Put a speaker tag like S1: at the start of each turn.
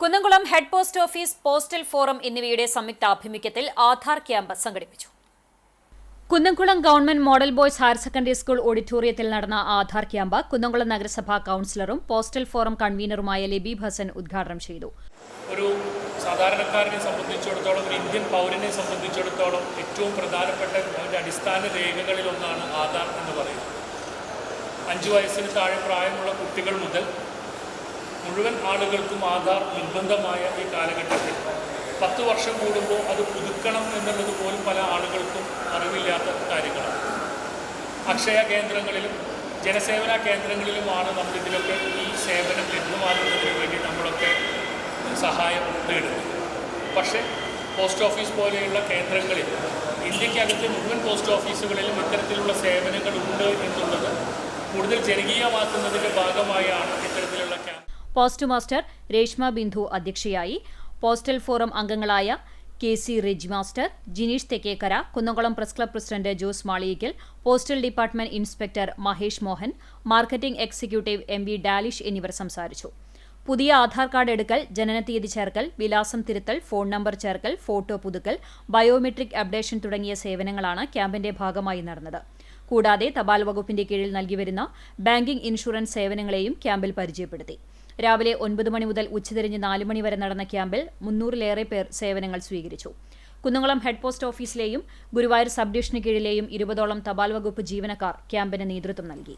S1: Kunnamkulam head post office postal forum എന്നിവയുടെ സംയുക്ത ആഭിമുഖ്യത്തിൽ ആധാർ ക്യാമ്പ് സംഘടിപ്പിച്ചു. Kunnamkulam government model boys higher secondary school ഓഡിറ്റോറിയത്തിൽ നടന്ന ആധാർ ക്യാമ്പ് കുന്നംകുളം നഗരസഭാ കൌൺസിലറും പോസ്റ്റൽ ഫോറം കൺവീനറുമായ ലബീബ് ഹസൻ ഉദ്ഘാടനം ചെയ്തു.
S2: ഒരു സാധാരണക്കാരനെ സംബന്ധിച്ചിടത്തോളം ഒരു ഇന്ത്യൻ പൗരനെ സംബന്ധിച്ചിടത്തോളം ഏറ്റവും പ്രധാനപ്പെട്ട അവന്റെ അടിസ്ഥാന രേഖകളിലൊന്നാണ് ആധാർ എന്ന് പറയുന്നത്. അഞ്ച് വയസ്സിന് താഴെ പ്രായമുള്ള കുട്ടികൾ മുതൽ മുഴുവൻ ആളുകൾക്കും ആധാർ നിർബന്ധമായ ഈ കാലഘട്ടത്തിൽ. പത്ത് വർഷം കൂടുമ്പോൾ അത് പുതുക്കണം എന്നുള്ളത് പോലും പല ആളുകൾക്കും അറിവില്ലാത്ത കാര്യങ്ങളാണ്. അക്ഷയ കേന്ദ്രങ്ങളിലും ജനസേവന കേന്ദ്രങ്ങളിലുമാണ് നമ്മൾ ഇതിലൊക്കെ ഈ സേവനം ലഭ്യമാക്കുന്നതിന് വേണ്ടി നമ്മളൊക്കെ സഹായം നേടുന്നത് പക്ഷേ പോസ്റ്റ് ഓഫീസ് പോലെയുള്ള കേന്ദ്രങ്ങളിൽ ഇന്ത്യക്കകത്ത് മുഴുവൻ പോസ്റ്റ് ഓഫീസുകളിലും ഇത്തരത്തിലുള്ള സേവനങ്ങൾ ഉണ്ട് എന്നുള്ളത് കൂടുതൽ ജനകീയമാക്കുന്നതിന്റെ ഭാഗമായാണ്
S1: പോസ്റ്റ് മാസ്റ്റർ രേഷ്മ ബിന്ദു അധ്യക്ഷയായി. പോസ്റ്റൽ ഫോറം അംഗങ്ങളായ K C Rij master Jineesh Thekkekkara Kunnamkulam press club president Jose Maliyakkal postal department inspector Mahesh Mohan marketing executive M V Dalish എന്നിവർ സംസാരിച്ചു. പുതിയ ആധാർ കാർഡ് എടുക്കൽ ജനനതീയതി ചേർക്കൽ വിലാസം തിരുത്തൽ ഫോൺ നമ്പർ ചേർക്കൽ ഫോട്ടോ പുതുക്കൽ ബയോമെട്രിക് അപ്ഡേഷൻ തുടങ്ങിയ സേവനങ്ങളാണ് ക്യാമ്പിന്റെ ഭാഗമായി നടന്നത്. കൂടാതെ തപാൽ വകുപ്പിന്റെ കീഴിൽ നൽകിവരുന്ന ബാങ്കിംഗ് ഇൻഷുറൻസ് സേവനങ്ങളെയും ക്യാമ്പിൽ പരിചയപ്പെടുത്തി. രാവിലെ ഒൻപത് മണി മുതൽ ഉച്ചതിരിഞ്ഞ് നാല് മണി വരെ നടന്ന ക്യാമ്പിൽ മുന്നൂറിലേറെ പേർ സേവനങ്ങൾ സ്വീകരിച്ചു. കുന്നംകുളം ഹെഡ് പോസ്റ്റ് ഓഫീസിലെയും ഗുരുവായൂർ സബ് ഡിവിഷന് കീഴിലെയും ഇരുപതോളം തപാൽ വകുപ്പ് ജീവനക്കാർ ക്യാമ്പിന് നേതൃത്വം നൽകി.